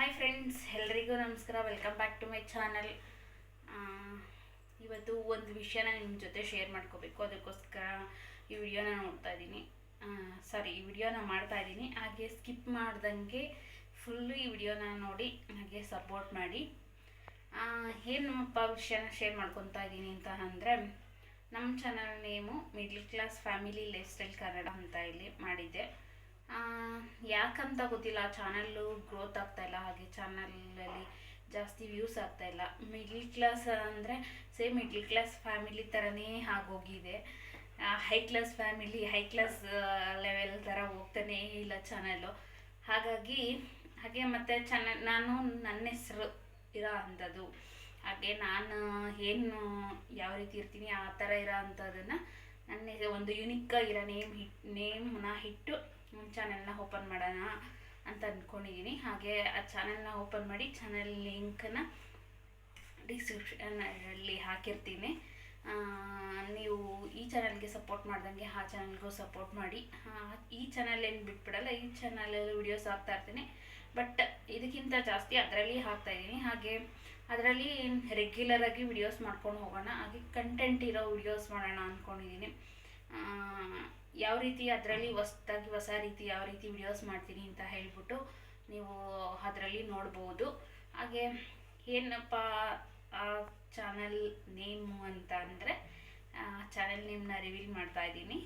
Hi friends ಎಲ್ರಿಗೂ ನಮಸ್ಕಾರ. Welcome back to my channel ಇವತ್ತು ಒಂದು ವಿಷಯನ ನಿಮ್ಮ ಜೊತೆ ಶೇರ್ ಮಾಡ್ಕೋಬೇಕು. ಅದಕ್ಕೋಸ್ಕರ ಈ ವಿಡಿಯೋನ ನೋಡ್ತಾ ಇದ್ದೀನಿ. ಸಾರಿ ಈ ವಿಡಿಯೋನ ಮಾಡ್ತಾ ಇದ್ದೀನಿ. ಹಾಗೆ ಸ್ಕಿಪ್ ಮಾಡ್ದಂಗೆ ಫುಲ್ಲು ಈ ವಿಡಿಯೋನ ನೋಡಿ, ಹಾಗೆ ಸಪೋರ್ಟ್ ಮಾಡಿ. ಏನಪ್ಪ ವಿಷಯನ ಶೇರ್ ಮಾಡ್ಕೊತಾ ಇದ್ದೀನಿ ಅಂತ ಅಂದರೆ ನಮ್ಮ channel name middle class family lifestyle Kannada ಅಂತ ಇಲ್ಲಿ ಮಾಡಿದ್ದೆ. ಯಾಕಂತ ಗೊತ್ತಿಲ್ಲ ಚಾನಲ್ಲು ಗ್ರೋತ್ ಆಗ್ತಾ ಇಲ್ಲ, ಹಾಗೆ ಚಾನಲಲ್ಲಿ ಜಾಸ್ತಿ ವ್ಯೂಸ್ ಆಗ್ತಾ ಇಲ್ಲ. ಮಿಡ್ಲ್ ಕ್ಲಾಸ್ ಅಂದರೆ ಸೇಮ್ ಮಿಡ್ಲ್ ಕ್ಲಾಸ್ ಫ್ಯಾಮಿಲಿ ಥರನೇ ಆಗೋಗಿದೆ. High class family high class level ಥರ ಹೋಗ್ತಾನೇ ಇಲ್ಲ ಚಾನಲ್ಲು ಹಾಗಾಗಿ, ಹಾಗೆ ಮತ್ತು ಚಾನಲ್ ನಾನು ನನ್ನ ಹೆಸರು ಇರೋ ಅಂಥದ್ದು ಹಾಗೆ ನಾನು ಏನು ಯಾವ ರೀತಿ ಇರ್ತೀನಿ, ಆ ಥರ ಇರೋ ಅಂಥದ್ದನ್ನು ನನ್ನ ಒಂದು ಯುನಿಕ್ ಆಗಿರೋ ನೇಮ್ ಹಿಟ್ ನೇಮನ್ನ ಇಟ್ಟು ಚಾನೆಲ್ನ ಓಪನ್ ಮಾಡೋಣ ಅಂತ ಅಂದ್ಕೊಂಡಿದ್ದೀನಿ ಹಾಗೆ ಆ ಚಾನೆಲ್ನ ಓಪನ್ ಮಾಡಿ ಚಾನೆಲ್ ಲಿಂಕನ್ನ ಡಿಸ್ಕ್ರಿಪ್ಷನಲ್ಲಿ ಹಾಕಿರ್ತೀನಿ. ನೀವು ಈ ಚಾನಲ್ಗೆ ಸಪೋರ್ಟ್ ಮಾಡ್ದಂಗೆ ಆ ಚಾನಲ್ಗೂ ಸಪೋರ್ಟ್ ಮಾಡಿ. ಈ ಚಾನಲ್ ಏನು ಬಿಟ್ಬಿಡಲ್ಲ, ಈ ಚಾನಲಲ್ಲಿ ವಿಡಿಯೋಸ್ ಹಾಕ್ತಾ ಇರ್ತೀನಿ. ಬಟ್ ಇದಕ್ಕಿಂತ ಜಾಸ್ತಿ ಅದರಲ್ಲಿ ಹಾಕ್ತಾ ಇದ್ದೀನಿ. ಹಾಗೆ ಅದರಲ್ಲಿ ರೆಗ್ಯುಲರ್ ಆಗಿ ವಿಡಿಯೋಸ್ ಮಾಡ್ಕೊಂಡು ಹೋಗೋಣ. ಹಾಗೆ ಕಂಟೆಂಟ್ ಇರೋ ವಿಡಿಯೋಸ್ ಮಾಡೋಣ ಅಂದ್ಕೊಂಡಿದ್ದೀನಿ ಯಾವ ರೀತಿ ಅದರಲ್ಲಿ ಹೊಸ್ದಾಗಿ ಹೊಸ ರೀತಿ ಯಾವ ರೀತಿ ವಿಡಿಯೋಸ್ ಮಾಡ್ತೀನಿ ಅಂತ ಹೇಳಿಬಿಟ್ಟು ನೀವು ಅದರಲ್ಲಿ ನೋಡ್ಬೋದು. ಹಾಗೆ ಏನಪ್ಪ ಆ ಚಾನಲ್ ನೇಮು ಅಂತ ಅಂದರೆ ಚಾನಲ್ ನೇಮ್ನ ರಿವೀಲ್ ಮಾಡ್ತಾ ಇದ್ದೀನಿ.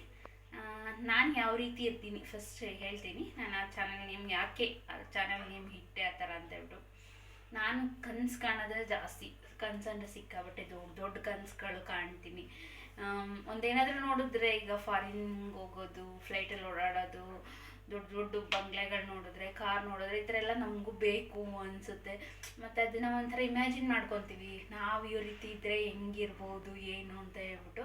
ನಾನು ಯಾವ ರೀತಿ ಇರ್ತೀನಿ ಫಸ್ಟ್ ಹೇಳ್ತೀನಿ. ನಾನು ಆ ಚಾನಲ್ ನೇಮ್ ಯಾಕೆ, ಆ ಚಾನಲ್ ನೇಮ್ ಹಿಟ್ಟೆ ಆ ಥರ ಅಂತ ಹೇಳ್ಬಿಟ್ಟು. ನಾನು ಕನ್ಸು ಕಾಣೋದೇ ಜಾಸ್ತಿ. ಕನ್ಸಂದ್ರೆ ಸಿಕ್ಕಾಬಟ್ಟೆ ದೊಡ್ಡ ದೊಡ್ಡ ಕನ್ಸುಗಳು ಕಾಣ್ತೀನಿ. ಒಂದೇನಾದ್ರೂ ನೋಡಿದ್ರೆ ಈಗ ಫಾರಿನ್ಗೆ ಹೋಗೋದು ಫ್ಲೈಟಲ್ಲಿ ಓಡಾಡೋದು, ದೊಡ್ಡ ದೊಡ್ಡ ಬಂಗ್ಲೆಗಳು ನೋಡಿದ್ರೆ ಕಾರ್ ನೋಡಿದ್ರೆ, ಈ ಥರ ಎಲ್ಲ ನಮಗೂ ಬೇಕು ಅನಿಸುತ್ತೆ. ಮತ್ತು ಅದನ್ನ ಒಂಥರ ಇಮ್ಯಾಜಿನ್ ಮಾಡ್ಕೊತೀವಿ. ನಾವು ಈ ರೀತಿ ಇದ್ದರೆ ಹೆಂಗಿರ್ಬೋದು, ಏನು ಅಂತ ಹೇಳ್ಬಿಟ್ಟು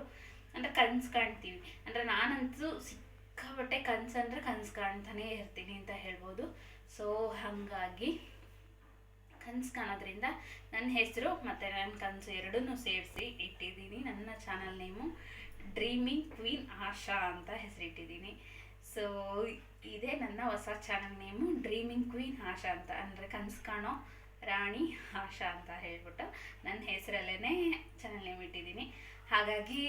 ಅಂದರೆ ಕನ್ಸು ಕಾಣ್ತೀವಿ. ಅಂದರೆ ನಾನಂತೂ ಸಿಕ್ಕಾಬಟ್ಟೆ ಕನ್ಸು ಅಂದರೆ ಕನ್ಸು ಕಾಣ್ತಾನೆ ಇರ್ತೀನಿ ಅಂತ ಹೇಳ್ಬೋದು. ಸೊ ಹಾಗಾಗಿ ಕನಸು ಕಾಣೋದ್ರಿಂದ ನನ್ನ ಹೆಸರು ಮತ್ತು ನನ್ನ ಕನಸು ಎರಡನ್ನೂ ಸೇರಿಸಿ ಇಟ್ಟಿದ್ದೀನಿ. ನನ್ನ channel name dreaming queen Asha ಅಂತ ಹೆಸರಿಟ್ಟಿದ್ದೀನಿ. ಸೊ, ಇದೇ ನನ್ನ ಹೊಸ channel name dreaming queen Asha ಅಂತ. ಅಂದರೆ ಕನಸು ಕಾಣೋ ರಾಣಿ ಆಶಾ ಅಂತ ಹೇಳ್ಬಿಟ್ಟು ನನ್ನ ಹೆಸರಲ್ಲೇ ಚಾನಲ್ ನೇಮ್ ಇಟ್ಟಿದ್ದೀನಿ. ಹಾಗಾಗಿ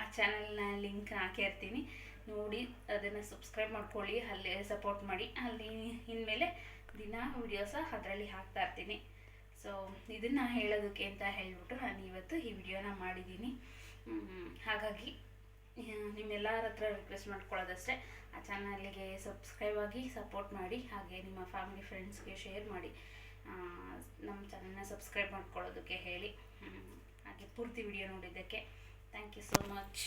ಆ ಚಾನಲ್ನ ಲಿಂಕ್ ಹಾಕಿರ್ತೀನಿ ನೋಡಿ, ಅದನ್ನು ಸಬ್ಸ್ಕ್ರೈಬ್ ಮಾಡ್ಕೊಳ್ಳಿ, ಅಲ್ಲೇ ಸಪೋರ್ಟ್ ಮಾಡಿ. ಅಲ್ಲಿ ಇನ್ಮೇಲೆ ದಿನ ವಿಡಿಯೋಸ ಅದರಲ್ಲಿ ಹಾಕ್ತಾ ಇರ್ತೀನಿ. ಸೊ ಇದನ್ನು ಹೇಳೋದಕ್ಕೆ ಅಂತ ಹೇಳ್ಬಿಟ್ಟು ನಾನು ಇವತ್ತು ಈ ವಿಡಿಯೋನ ಮಾಡಿದ್ದೀನಿ. ಹಾಗಾಗಿ ನಿಮ್ಮೆಲ್ಲರ ಹತ್ರ ರಿಕ್ವೆಸ್ಟ್ ಮಾಡ್ಕೊಳ್ಳೋದಷ್ಟೇ. ಆ ಚಾನಲ್ಗೆ ಸಬ್ಸ್ಕ್ರೈಬ್ ಆಗಿ ಸಪೋರ್ಟ್ ಮಾಡಿ, ಹಾಗೆ ನಿಮ್ಮ ಫ್ಯಾಮಿಲಿ ಫ್ರೆಂಡ್ಸ್ಗೆ ಶೇರ್ ಮಾಡಿ. ನಮ್ಮ ಚಾನಲ್ನ ಸಬ್ಸ್ಕ್ರೈಬ್ ಮಾಡ್ಕೊಳ್ಳೋದಕ್ಕೆ ಹೇಳಿ. ಹಾಗೆ ಪೂರ್ತಿ ವಿಡಿಯೋ ನೋಡಿದ್ದಕ್ಕೆ ಥ್ಯಾಂಕ್ ಯು ಸೋ ಮಚ್